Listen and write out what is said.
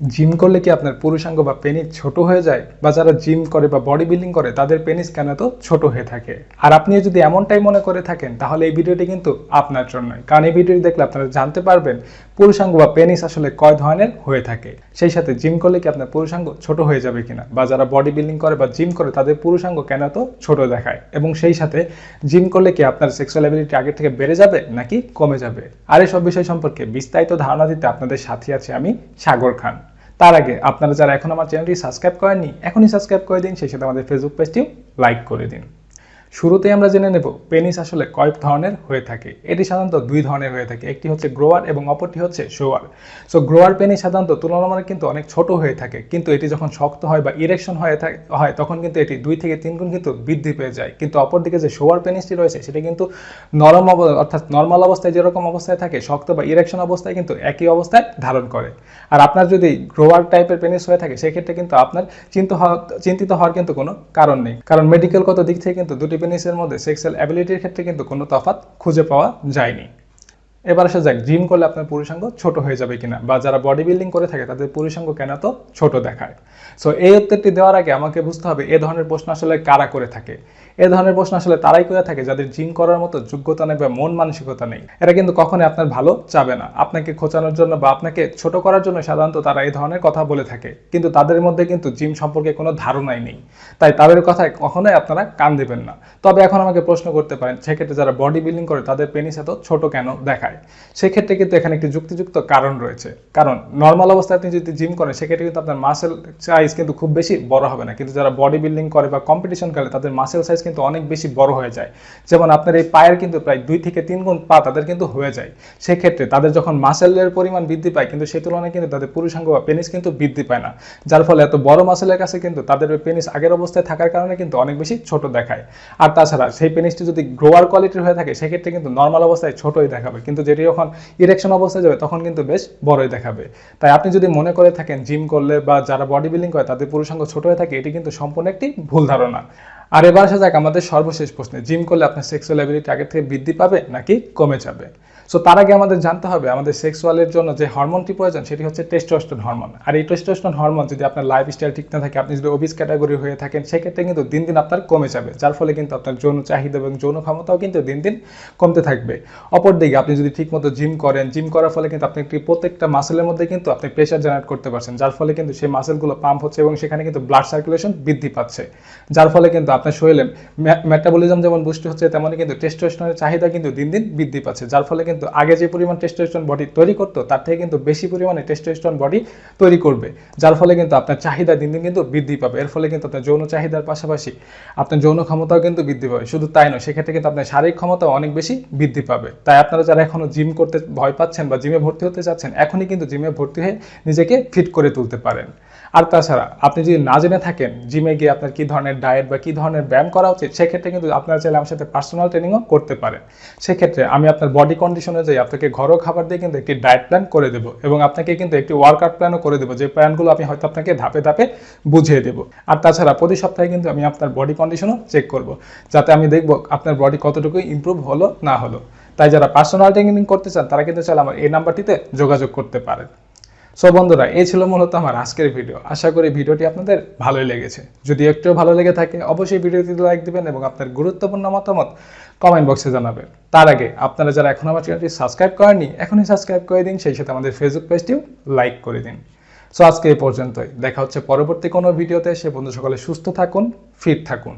Gym করলে কি আপনার পুরুষাঙ্গ বা পেনিস ছোট হয়ে যায়? বা যারা জিম করে বা বডি বিল্ডিং করে, তাদের পেনিস কেন তো ছোট হয়ে থাকে? আর আপনি যদি এমনটাই মনে করে থাকেন, তাহলে এই ভিডিওটি কিন্তু আপনার জন্যই। কারণ এই ভিডিওটি দেখলে আপনারা জানতে পারবেন পুরুষাঙ্গ বা পেনিস আসলে কয় ধরনের হয়ে থাকে। সেই সাথে জিম করলে কি আপনার পুরুষাঙ্গ ছোট হয়ে যাবে কিনা? বা যারা বডি বিল্ডিং করে বা জিম করে, তাদের পুরুষাঙ্গ কেন তো ছোট দেখায়? এবং সেই সাথে জিম করলে কি আপনার সেক্সুয়াল অ্যাবিলিটি আগের থেকে বেড়ে যাবে নাকি কমে যাবে? আর এসব বিষয় সম্পর্কে বিস্তারিত ধারণা দিতে আপনাদের সাথে আছে আমি সাগর খান। তার আগে আপনারা যারা এখন আমার চ্যানেলটি সাবস্ক্রাইব করেননি, এখনই সাবস্ক্রাইব করে দিন, সেই সাথে আমাদের ফেসবুক পেজটিও লাইক করে দিন। শুরুতেই আমরা জেনে নেব পেনিস আসলে কয়েক ধরনের হয়ে থাকে। এটি সাধারণত দুই ধরনের হয়ে থাকে, একটি হচ্ছে গ্রোয়ার এবং অপরটি হচ্ছে শোয়ার সো গ্রোয়ার পেনিস সাধারণত তুলনামূলক কিন্তু অনেক ছোট হয়ে থাকে, কিন্তু এটি যখন শক্ত হয় বা ইরেকশন হয়ে থাকে হয়, তখন কিন্তু এটি দুই থেকে তিন গুণ কিন্তু বৃদ্ধি পেয়ে যায়। কিন্তু অপরদিকে যে শোয়ার পেনিসটি রয়েছে, সেটি কিন্তু নরম অর্থাৎ নর্মাল অবস্থায় যেরকম অবস্থায় থাকে, শক্ত বা ইরেকশন অবস্থায় কিন্তু একই অবস্থায় ধারণ করে। আর আপনার যদি গ্রোয়ার টাইপের পেনিস হয়ে থাকে, সেক্ষেত্রে কিন্তু আপনার চিন্তা চিন্তিত হওয়ার কিন্তু কোনো কারণ নেই। কারণ মেডিকেলগত দিক থেকে কিন্তু দুটি পেনিসের মধ্যে সেক্সুয়াল অ্যাবিলিটির ক্ষেত্রে কিন্তু কোনো তফাত খুঁজে পাওয়া যায়নি। এবার আসা যাক জিম করলে আপনার পুরুষাঙ্গ ছোট হয়ে যাবে কিনা বা যারা বডি বিল্ডিং করে থাকে তাদের পুরুষাঙ্গ কেন তো ছোট দেখায়? সো এই উত্তরটি দেওয়ার আগে আমাকে বুঝতে হবে এ ধরনের প্রশ্ন আসলে কারা করে থাকে। এ ধরনের প্রশ্ন আসলে তারাই করে থাকে যাদের জিম করার মতো যোগ্যতা নেই বা মন মানসিকতা নেই। এটা কিন্তু কখনোই আপনার ভালো চাবে না। আপনাকে খোঁচানোর জন্য বা আপনাকে ছোট করার জন্য সাধারণত তারা এই ধরনের কথা বলে থাকে। কিন্তু তাদের মধ্যে কিন্তু জিম সম্পর্কে কোনো ধারণাই নেই। তাই তাদের কথায় কখনোই আপনারা কান দেবেন না। তবে এখন আমাকে প্রশ্ন করতে পারেন, সেক্ষেত্রে যারা বডি বিল্ডিং করে তাদের পেনিস এত ছোট কেন দেখায়? সেক্ষেত্রে কিন্তু এখানে একটি যুক্তিযুক্ত কারণ রয়েছে। কারণ নর্মাল অবস্থায় আপনি যদি জিম করেন, সেক্ষেত্রে কিন্তু আপনার মাসেল সাইজ কিন্তু খুব বেশি বড় হবে না। কিন্তু যারা বডি বিল্ডিং করে বা কম্পিটিশন করে তাদের মাসেল সাইজ কিন্তু অনেক বেশি বড় হয়ে যায়। যেমন আপনার এই পায়ের কিন্তু প্রায় দুই থেকে তিন গুণ পা তাদের কিন্তু হয়ে যায়। সেক্ষেত্রে তাদের যখন মাসেলের পরিমাণ বৃদ্ধি পায়, কিন্তু সেই তুলনায় কিন্তু তাদের পুরুষাঙ্গ বা পেনিস কিন্তু বৃদ্ধি পায় না। যার ফলে এত বড় মাসেলের কাছে কিন্তু তাদের ওই পেনিস আগের অবস্থায় থাকার কারণে কিন্তু অনেক বেশি ছোট দেখায়। আর তাছাড়া সেই পেনিসটি যদি গ্রোয়ার কোয়ালিটির হয়ে থাকে, সেক্ষেত্রে কিন্তু নর্মাল অবস্থায় ছোটই দেখাবে। কিন্তু যেটি যখন ইরেকশন অবস্থায় যাবে, তখন কিন্তু বেশ বড়ই দেখাবে। তাই আপনি যদি মনে করে থাকেন জিম করলে বা যারা বডি বিল্ডিং করে তাদের পুরুষাঙ্গ ছোট হয়ে থাকে, এটি কিন্তু সম্পূর্ণ একটি ভুল ধারণা। আর এবার আসা যাক আমাদের সর্বশেষ প্রশ্নে জিম করলে আপনার সেক্সুয়াল অ্যাবিলিটি আগের থেকে বৃদ্ধি পাবে নাকি কমে যাবে? সো তার আগে আমাদের জানতে হবে, আমাদের সেক্সুয়ালের জন্য যে হরমোনটি প্রয়োজন, সেটি হচ্ছে টেস্টোস্টেরন হরমোন আর এই টেস্টোস্টেরন হরমোন যদি আপনার লাইফ স্টাইল ঠিক না থাকে, আপনি যদি ওবিস ক্যাটাগরি হয়ে থাকেন, সেক্ষেত্রে কিন্তু দিন দিন আপনার কমে যাবে, যার ফলে কিন্তু আপনার যৌন চাহিদা এবং যৌন ক্ষমতাও কিন্তু দিন দিন কমতে থাকবে। অপরদিকে, আপনি যদি ঠিকমতো জিম করেন জিম করার ফলে কিন্তু আপনি একটি প্রত্যেকটা মাসেলের মধ্যে কিন্তু আপনি প্রেশার জেনারেট করতে পারছেন, যার ফলে কিন্তু সেই মাসেলগুলো পাম্প হচ্ছে এবং সেখানে কিন্তু ব্লাড সার্কুলেশন বৃদ্ধি পাচ্ছে। যার ফলে কিন্তু আপনার শরীরে মেটাবলিজম যেমন বুস্ট হচ্ছে তেমনই কিন্তু টেস্টোস্টেরনের চাহিদা কিন্তু দিন দিন বৃদ্ধি পাচ্ছে, যার ফলে কিন্তু আগে যে পরিমাণ টেস্টোস্টেরন বডি তৈরি করতো, তার থেকে কিন্তু বেশি পরিমাণে টেস্টোস্টেরন বডি তৈরি করবে। যার ফলে কিন্তু আপনার চাহিদা দিন দিন কিন্তু বৃদ্ধি পাবে। এর ফলে কিন্তু আপনার যৌন চাহিদার পাশাপাশি আপনার যৌন ক্ষমতাও কিন্তু বৃদ্ধি পাবে। শুধু তাই নয়, সেক্ষেত্রে কিন্তু আপনার শারীরিক ক্ষমতাও অনেক বেশি বৃদ্ধি পাবে। তাই আপনারা যারা এখনও জিম করতে ভয় পাচ্ছেন বা জিমে ভর্তি হতে চাচ্ছেন, এখনই কিন্তু জিমে ভর্তি হয়ে নিজেকে ফিট করে তুলতে পারেন। আর তাছাড়া আপনি যদি না জেনে থাকেন জিমে গিয়ে আপনার কী ধরনের ডায়েট বা কী ধরনের ব্যায়াম করা উচিত, সেক্ষেত্রে কিন্তু আপনারা চাইলে আমার সাথে পার্সোনাল ট্রেনিংও করতে পারেন। সেক্ষেত্রে আমি আপনার বডি কন্ডিশন অনুযায়ী আপনাকে ঘরোয়া খাবার দিয়ে কিন্তু একটি ডায়েট প্ল্যান করে দেবো এবং আপনাকে কিন্তু একটি ওয়ার্কআউট প্ল্যানও করে দেবো, যে প্ল্যানগুলো আমি হয়তো আপনাকে ধাপে ধাপে বুঝিয়ে দেবো। আর তাছাড়া প্রতি সপ্তাহে কিন্তু আমি আপনার বডি কন্ডিশনও চেক করব, যাতে আমি দেখব আপনার বডি কতটুকু ইমপ্রুভ হলো না হলো। তাই যারা পার্সোনাল ট্রেনিং করতে চান, তারা কিন্তু চাইলে আমার এই নাম্বারটিতে যোগাযোগ করতে পারেন। সো বন্ধুরা, এই ছিল মূলত আমার আজকের ভিডিও আশা করি ভিডিওটি আপনাদের ভালোই লেগেছে। যদি একটু ভালো লেগে থাকে, অবশ্যই ভিডিওটি লাইক দিবেন এবং আপনার গুরুত্বপূর্ণ মতামত কমেন্ট বক্সে জানাবেন। তার আগে, আপনারা যারা এখন আমার চ্যানেলটি সাবস্ক্রাইব করেননি, এখনই সাবস্ক্রাইব করে দিন, সেই সাথে আমাদের ফেসবুক পেজটিও লাইক করে দিন। সো আজকে এই পর্যন্তই। দেখা হচ্ছে পরবর্তী কোনো ভিডিওতে সে বন্ধু সকলে সুস্থ থাকুন ফিট থাকুন।